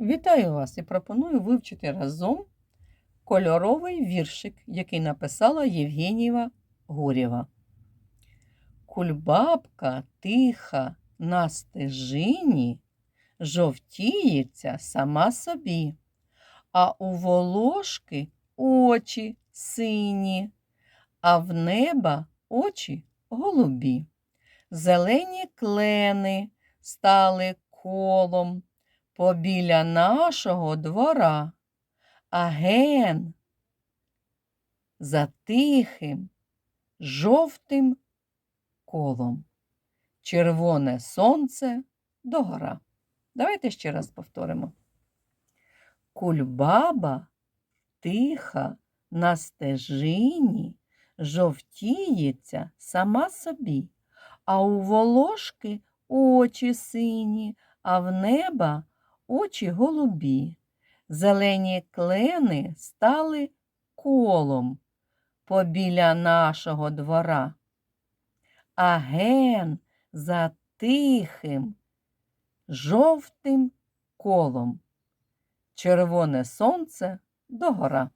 Вітаю вас і пропоную вивчити разом кольоровий віршик, який написала Євгенієва Горєва. Кульбабка тиха на стежині жовтіється сама собі, а у волошки очі сині, а в неба очі голубі. Зелені клени стали колом побіля нашого двора, а ген за тихим жовтим колом. Червоне сонце догора. Давайте ще раз повторимо. Кульбаба тиха на стежині жовтіється сама собі, а у волошки очі сині, а в неба очі голубі. Зелені клени стали колом побіля нашого двора. А ген за тихим жовтим колом. Червоне сонце догора.